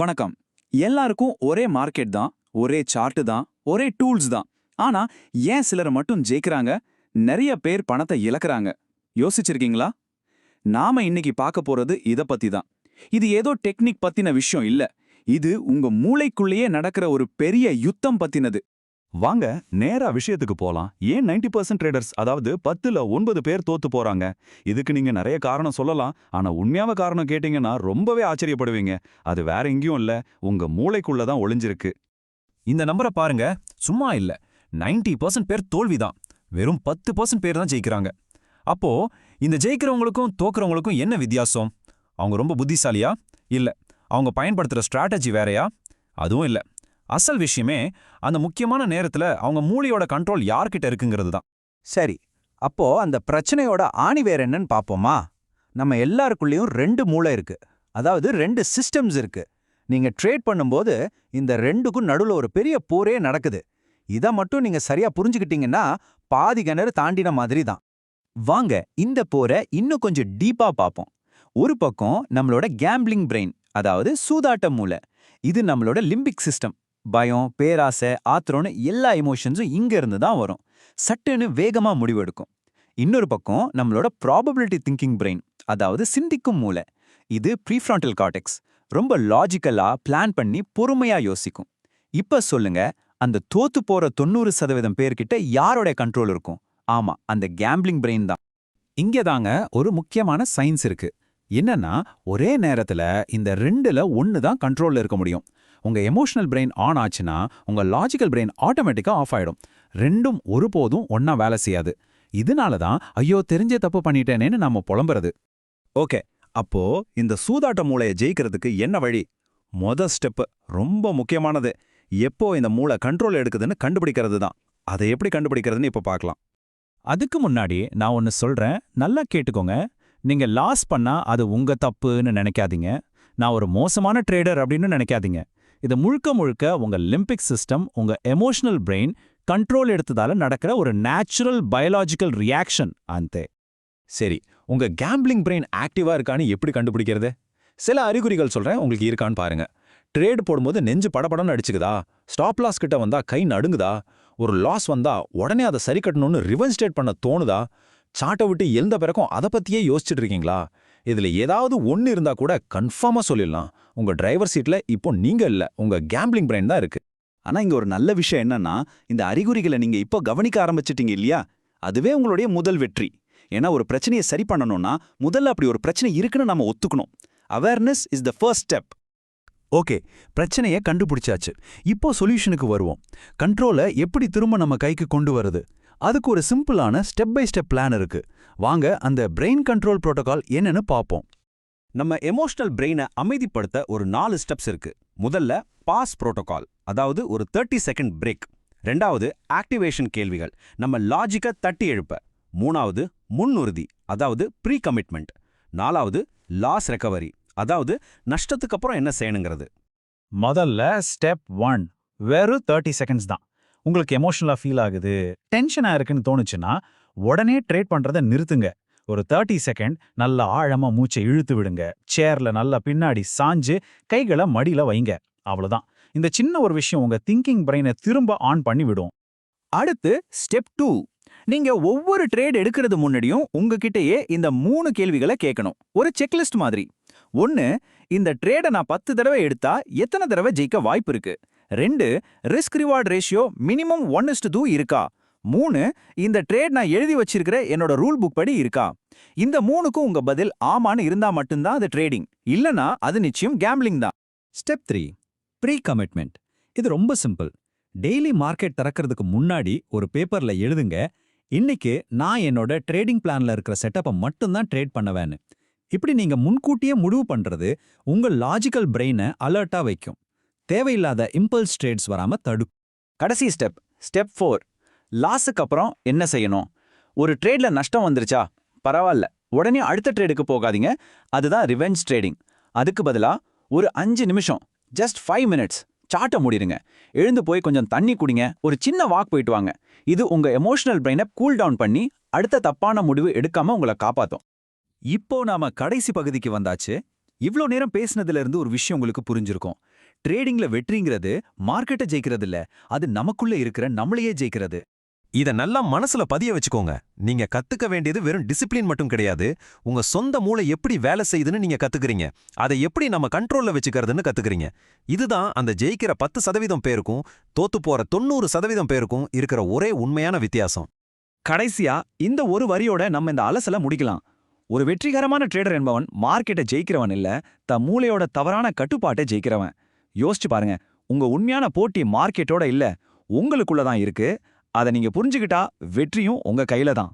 வணக்கம். எல்லாருக்கும் ஒரே மார்க்கெட் தான் ஒரே சார்ட் தான் ஒரே டூல்ஸ் தான். ஆனா ஏன் சிலர் மட்டும் ஜெயிக்கிறாங்க? நிறைய பேர் பணத்தை இழக்கிறாங்க. யோசிச்சிருக்கீங்களா? நாம இன்னைக்கு பார்க்க போறது இத பத்தி தான். இது ஏதோ டெக்னிக் பத்தின விஷயம் இல்ல. இது உங்க மூளைக்குள்ளேயே நடக்கிற ஒரு பெரிய யுத்தம் பத்தினது. வாங்க நேரா விஷயத்துக்கு போலாம். ஏன் 90% பர்சன்ட் ட்ரேடர்ஸ் அதாவது பத்துல ஒன்பது பேர் தோத்து போறாங்க? இதுக்கு நீங்க நிறைய காரணம் சொல்லலாம். ஆனா உண்மையாவ காரணம் கேட்டீங்கன்னா ரொம்பவே ஆச்சரியப்படுவீங்க. அது வேற எங்கேயும் இல்ல. உங்க மூளைக்குள்ள தான் ஒளிஞ்சிருக்கு. இந்த நம்பரை பாருங்க. சும்மா இல்ல. 90% பர்சன்ட் பேர் தோல்விதான். வெறும் பத்து பர்சன்ட் பேர் தான் ஜெயிக்கிறாங்க. அப்போ இந்த ஜெயிக்கிறவங்களுக்கும் தோக்குறவங்களுக்கும் என்ன வித்தியாசம்? அவங்க ரொம்ப புத்திசாலியா? இல்ல. அவங்க பயன்படுத்துற ஸ்ட்ராட்டஜி வேறயா? அதுவும் இல்ல. அசல் விஷயமே அந்த முக்கியமான நேரத்துல அவங்க மூளையோட கண்ட்ரோல் யார்கிட்ட இருக்குங்கிறது தான் சரி அப்போ அந்த பிரச்சனையோட ஆணி வேற என்னன்னு பாப்போமா? நம்ம எல்லாருக்குள்ளேயும் ரெண்டு மூளை இருக்கு. அதாவது ரெண்டு சிஸ்டம்ஸ் இருக்கு. நீங்க ட்ரேட் பண்ணும்போது இந்த ரெண்டுக்கும் நடுவுல ஒரு பெரிய போரே நடக்குது. இத மட்டும் நீங்க சரியா புரிஞ்சுக்கிட்டீங்கன்னா பாதி கிணறு தாண்டின மாதிரி தான் வாங்க இந்த போரை இன்னும் கொஞ்சம் டீப்பா பார்ப்போம் ஒரு பக்கம் நம்மளோட கேம்பிளிங் பிரெயின் அதாவது சூதாட்ட மூளை. இது நம்மளோட லிம்பிக் சிஸ்டம் பயம் பேராசை ஆத்திரம்னு எல்லா எமோஷன்ஸும் இங்க இருந்து தான் வரும். சட்டுன்னு வேகமா முடிவெடுக்கும். இன்னொரு பக்கம் நம்மளோட ப்ராபபிலிட்டி திங்கிங் பிரெயின் அதாவது சிந்திக்கும் மூளை. இது ப்ரீஃப்ரான்டல் கார்டெக்ஸ் ரொம்ப லாஜிக்கலா பிளான் பண்ணி பொறுமையா யோசிக்கும். இப்ப சொல்லுங்க அந்த தோத்து போற தொண்ணூறு சதவீதம் பேர்கிட்ட யாரோட கண்ட்ரோல் இருக்கும்? ஆமா அந்த கேம்பிளிங் பிரெயின் தான். இங்கே தாங்க ஒரு முக்கியமான சயின்ஸ் இருக்கு. என்னன்னா ஒரே நேரத்துல இந்த ரெண்டுல ஒன்னு தான் கண்ட்ரோல்ல இருக்க முடியும். உங்க எமோஷனல் பிரெயின் ஆன் ஆச்சுன்னா உங்க லாஜிக்கல் பிரெயின் ஆட்டோமேட்டிக்காக ஆஃப் ஆயிடும். ரெண்டும் ஒருபோதும் ஒன்றா வேலை செய்யாது. இதனால தான் ஐயோ தெரிஞ்சே தப்பு பண்ணிட்டேனேன்னு நாம புலம்புறது. ஓகே அப்போ இந்த சூதாட்ட மூளையை ஜெயிக்கிறதுக்கு என்ன வழி? மொத ஸ்டெப் ரொம்ப முக்கியமானது. எப்போ இந்த மூளை கண்ட்ரோல் எடுக்குதுன்னு கண்டுபிடிக்கிறது தான். அதை எப்படி கண்டுபிடிக்கிறதுன்னு இப்ப பார்க்கலாம். அதுக்கு முன்னாடி நான் ஒன்னு சொல்றேன். நல்லா கேட்டுக்கோங்க. நீங்க லாஸ் பண்ணா அது உங்க தப்புன்னு நினைக்காதீங்க. நான் ஒரு மோசமான ட்ரேடர் அப்படின்னு நினைக்காதீங்க. இது முழுக்க முழுக்க உங்க லிம்பிக் சிஸ்டம் உங்க எமோஷனல் பிரெயின் கண்ட்ரோல் எடுத்ததால நடக்கிற ஒரு நேச்சுரல் பயாலாஜிக்கல் ரியாக்ஷன் அந்தே. சரி உங்க கேம்பிளிங் பிரெயின் ஆக்டிவா இருக்கான்னு எப்படி கண்டுபிடிக்கிறது? சில அறிகுறிகள் சொல்றேன் உங்களுக்கு இருக்கான்னு பாருங்க. ட்ரேட் போடும்போது நெஞ்சு படப்படம்னு அடிச்சுக்குதா? ஸ்டாப் லாஸ் கிட்ட வந்தா கை நடுங்குதா? ஒரு லாஸ் வந்தா உடனே அதை சரி கட்டணும்னு ரிவன்ஸ்டேட் பண்ண தோணுதா? சாட்டை விட்டு எழுந்த பிறக்கும் அதை பத்தியே யோசிச்சுட்டு இருக்கீங்களா? இதுல ஏதாவது ஒன்னு இருந்தா கூட கன்ஃபார்மா சொல்லிடலாம். உங்க டிரைவர் சீட்ல இப்போ நீங்க இல்ல உங்க கேம்பிளிங் பிரைன் தான் இருக்கு. ஆனா இங்க ஒரு நல்ல விஷயம் என்னன்னா இந்த அறிகுறிகளை நீங்க இப்போ கவனிக்க ஆரம்பிச்சிட்டீங்க இல்லையா? அதுவே உங்களுடைய முதல் வெற்றி. ஏன்னா ஒரு பிரச்சனையை சரி பண்ணணும்னா முதல்ல அப்படி ஒரு பிரச்சனை இருக்குன்னு நம்ம ஒத்துக்கணும். Awareness is the first step okay பிரச்சனையை கண்டுபிடிச்சாச்சு. இப்போ சொல்யூஷனுக்கு வருவோம். கண்ட்ரோலை எப்படி திரும்ப நம்ம கைக்கு கொண்டு வருது? அதுக்கு ஒரு சிம்பிளான ஸ்டெப் பை ஸ்டெப் பிளான் இருக்கு. வாங்க அந்த பிரெயின் கண்ட்ரோல் புரோட்டோகால் என்னன்னு பார்ப்போம். நம்ம எமோஷனல் பிரெயினை அமைதிப்படுத்த ஒரு நாலு ஸ்டெப்ஸ் இருக்கு. முதல்ல பாஸ் புரோட்டோகால் அதாவது ஒரு தேர்ட்டி செகண்ட் பிரேக் ரெண்டாவது ஆக்டிவேஷன் கேள்விகள் நம்ம லாஜிக்கை தட்டி எழுப்ப. மூணாவது முன்னுறுதி அதாவது ப்ரீ கமிட்மெண்ட் நாலாவது லாஸ் ரெக்கவரி அதாவது நஷ்டத்துக்கு அப்புறம் என்ன செய்யணுங்கிறது. முதல்ல ஸ்டெப் ஒன் வெறும் தேர்ட்டி செகண்ட்ஸ் தான். உங்களுக்கு எமோஷனலாக ஃபீல் ஆகுது டென்ஷனா இருக்குன்னு தோணுச்சுன்னா உடனே ட்ரேட் பண்ணுறதை நிறுத்துங்க. ஒரு தேர்ட்டி செகண்ட் நல்லா ஆழமா மூச்சை இழுத்து விடுங்க. சேர்ல நல்லா பின்னாடி சாஞ்சு கைகளை மடியில வைங்க. அவ்வளோதான் இந்த சின்ன ஒரு விஷயம் உங்க திங்கிங் பிரெயினை திரும்ப ஆன் பண்ணி விடும். அடுத்து ஸ்டெப் டூ நீங்க ஒவ்வொரு ட்ரேட் எடுக்கிறது முன்னாடியும் உங்ககிட்டயே இந்த மூணு கேள்விகளை கேட்கணும். ஒரு செக்லிஸ்ட் மாதிரி. ஒன்னு இந்த ட்ரேடை நான் பத்து தடவை எடுத்தா எத்தனை தடவை ஜெயிக்க வாய்ப்பு இருக்கு? ரெண்டு risk reward ratio minimum one is to two இருக்கா? மூணு இந்த ட்ரேட் நான் எழுதி வச்சிருக்கிற என்னோட ரூல் புக் படி இருக்கா? இந்த மூணுக்கும் உங்க பதில் ஆமான்னு இருந்தா மட்டும்தான் அது ட்ரேடிங் இல்லனா அது நிச்சயம் கேம்பிளிங் தான். ஸ்டெப் த்ரீ ப்ரீ கமிட்மெண்ட் இது ரொம்ப சிம்பிள் டெய்லி மார்க்கெட் திறக்கிறதுக்கு முன்னாடி ஒரு பேப்பர்ல எழுதுங்க இன்னைக்கு நான் என்னோட ட்ரேடிங் பிளான்ல இருக்கிற செட்டப்பை மட்டும்தான் ட்ரேட் பண்ணுவேன்னு. இப்படி நீங்க முன்கூட்டியே முடிவு பண்றது உங்க லாஜிக்கல் பிரெயினை அலர்ட்டா வைக்கும். தேவையில்லாத இம்பல்ஸ் ட்ரேட்ஸ் வராம தடுக்கும். கடைசி ஸ்டெப் ஸ்டெப் ஃபோர் லாஸுக்கு அப்புறம் என்ன செய்யணும்? ஒரு ட்ரேட்ல நஷ்டம் வந்துருச்சா? பரவாயில்ல. உடனே அடுத்த ட்ரேடுக்கு போகாதீங்க. அதுதான் ரிவெஞ்ச் ட்ரேடிங் அதுக்கு பதிலா ஒரு அஞ்சு நிமிஷம் ஜஸ்ட் ஃபைவ் மினிட்ஸ் சாட்டை முடிடுங்க எழுந்து போய் கொஞ்சம் தண்ணி குடிங்க. ஒரு சின்ன வாக் போயிட்டு வாங்க. இது உங்க எமோஷனல் பிரெயினை கூல் டவுன் பண்ணி அடுத்த தப்பான முடிவு எடுக்காம உங்களை காப்பாற்றும் இப்போ நாம கடைசி பகுதிக்கு வந்தாச்சு. இவ்ளோ நேரம் பேசுனதுல இருந்து ஒரு விஷயம் உங்களுக்கு புரிஞ்சிருக்கும். ட்ரேடிங்ல வெற்றிங்கிறது மார்க்கெட்டை ஜெயிக்கிறது இல்ல அது நமக்குள்ள இருக்கிற நம்மளையே ஜெயிக்கிறது. இத நல்லா மனசுல பதிய வச்சுக்கோங்க. நீங்க கத்துக்க வேண்டியது வெறும் டிசிப்ளின் மட்டும் கிடையாது. உங்க சொந்த மூளை எப்படி வேலை செய்யுதுன்னு நீங்க கத்துக்கிறீங்க. அதை எப்படி நம்ம கண்ட்ரோல்ல வச்சுக்கிறதுன்னு கத்துக்கிறீங்க. இதுதான் அந்த ஜெயிக்கிற பத்து சதவீதம் பேருக்கும் தோத்து போற தொண்ணூறு சதவீதம் பேருக்கும் இருக்கிற ஒரே உண்மையான வித்தியாசம். கடைசியா இந்த ஒரு வரியோட நம்ம இந்த அலசல முடிக்கலாம். ஒரு வெற்றிகரமான ட்ரேடர் என்பவன் மார்க்கெட்டை ஜெயிக்கிறவன் இல்ல தன் மூளையோட தவறான கட்டுப்பாட்டை ஜெயிக்கிறவன். யோசிச்சு பாருங்க. உங்க உண்மையான போட்டி மார்க்கெட்டோட இல்ல உங்களுக்குள்ள தான் இருக்கு. அதை நீங்க புரிஞ்சுக்கிட்டா வெற்றியும் உங்க கையில தான்.